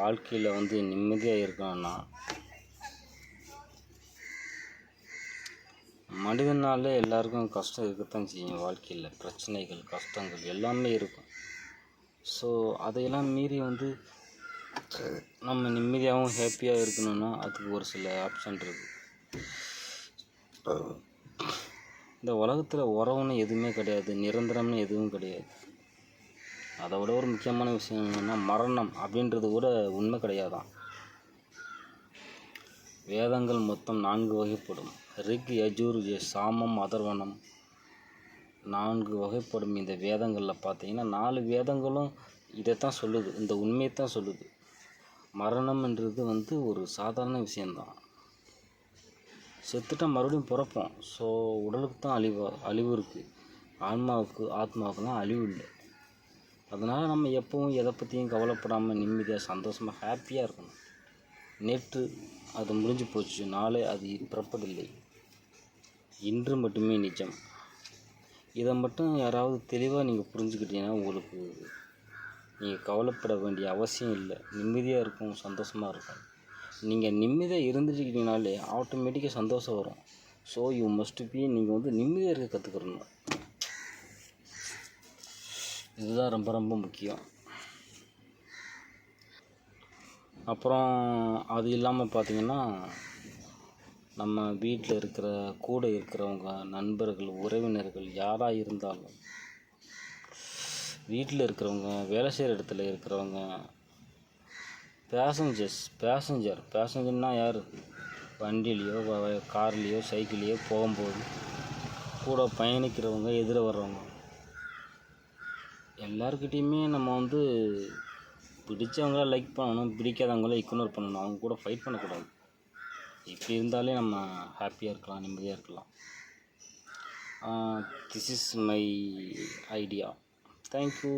வாழ்க்கையில் வந்து நிம்மதியாக இருக்கணும்னா மனிதனாலே எல்லாருக்கும் கஷ்டம் இருக்கத்தான் செய்யும் வாழ்க்கையில். பிரச்சனைகள் கஷ்டங்கள் எல்லாமே இருக்கும். ஸோ அதையெல்லாம் மீறி வந்து நம்ம நிம்மதியாகவும் ஹாப்பியாக இருக்கணும்னா அதுக்கு ஒரு சில ஆப்ஷன் இருக்குது இந்த உலகத்தில் உறவுன்னு எதுவுமே கிடையாது நிரந்தரம்னு எதுவும் கிடையாது. அதை விட ஒரு முக்கியமான விஷயம் என்னென்னா மரணம் அப்படின்றது கூட உண்மை கிடையாதான். வேதங்கள் மொத்தம் நான்கு வகைப்படும். ரிக் யஜூர் சாமம் அதர்வனம் நான்கு வகைப்படும் இந்த வேதங்களில் பார்த்தீங்கன்னா நாலு வேதங்களும் இதைத்தான் சொல்லுது இந்த உண்மையை தான் சொல்லுது மரணம்ன்றது வந்து ஒரு சாதாரண விஷயந்தான் செத்துட்டா மறுபடியும் பிறப்போம். ஸோ உடலுக்கு தான் அழிவு அழிவு இருக்குது ஆன்மாவுக்கு தான் அழிவு இல்லை. அதனால் நம்ம எப்பவும் எதை பற்றியும் கவலைப்படாமல் நிம்மதியாக சந்தோஷமாக ஹாப்பியாக இருக்கணும். நேற்று அது முடிஞ்சு போச்சு. நாளை அது பிறப்பதில்லை. இன்று மட்டுமே நிஜம். இதை மட்டும் யாராவது தெளிவாக நீங்கள் புரிஞ்சுக்கிட்டீங்கன்னா உங்களுக்கு நீங்கள் கவலைப்பட வேண்டிய அவசியம் இல்லை. நிம்மதியாக இருக்கும் சந்தோஷமாக இருக்கும். நீங்கள் நிம்மதியாக இருந்துட்டுக்கிட்டீங்கனாலே ஆட்டோமேட்டிக்காக சந்தோஷம் வரும். ஸோ யூ மஸ்ட் பி நீங்கள் வந்து நிம்மதியாக இருக்க கற்றுக்கிறணும் இதுதான் ரொம்ப ரொம்ப முக்கியம். அப்புறம் அது இல்லாமல் பார்த்திங்கன்னா நம்ம வீட்டில் இருக்கிற கூட இருக்கிறவங்க நண்பர்கள் உறவினர்கள் யாராக இருந்தாலும் வீட்டில் இருக்கிறவங்க வேலை செய்கிற இடத்துல இருக்கிறவங்க பேசஞ்சர்ஸ் பேசஞ்சர் பேசஞ்சர்னால் யார்? வண்டிலேயோ கார்லேயோ சைக்கிள்லேயோ போகும்போது கூட பயணிக்கிறவங்க எதிர வர்றவங்க. எல்லாருக்கிட்டேயுமே நம்ம வந்து பிடிச்சவங்கள லைக் பண்ணணும் பிடிக்காதவங்கள இக்னோர் பண்ணணும். அவங்க கூட ஃபைட் பண்ணக்கூடாது. இப்படி இருந்தாலே நம்ம ஹாப்பியாக இருக்கலாம் நிம்மதியாக இருக்கலாம். This is my idea thank you